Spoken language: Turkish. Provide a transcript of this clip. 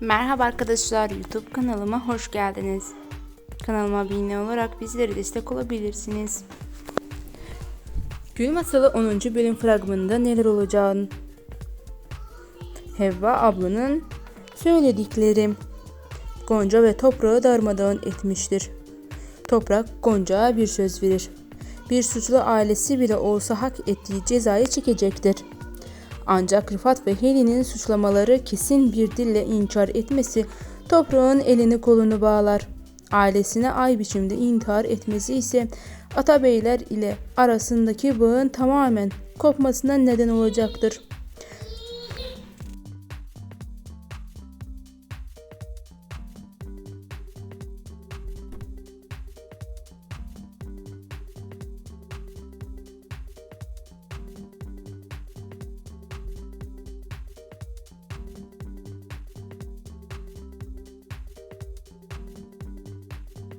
Merhaba arkadaşlar YouTube kanalıma hoş geldiniz. Kanalıma abone olarak bizlere destek olabilirsiniz. Gül Masalı 10. bölüm fragmanında neler olacağını Hevva ablanın söyledikleri Gonca ve toprağı darmadağın etmiştir. Toprak Gonca'ya bir söz verir. Bir suçlu ailesi bile olsa hak ettiği cezayı çekecektir. Ancak Rıfat ve Helin'in suçlamaları kesin bir dille inkar etmesi toprağın elini kolunu bağlar. Ailesine ay biçimde intihar etmesi ise Atabeyler ile arasındaki bağın tamamen kopmasına neden olacaktır.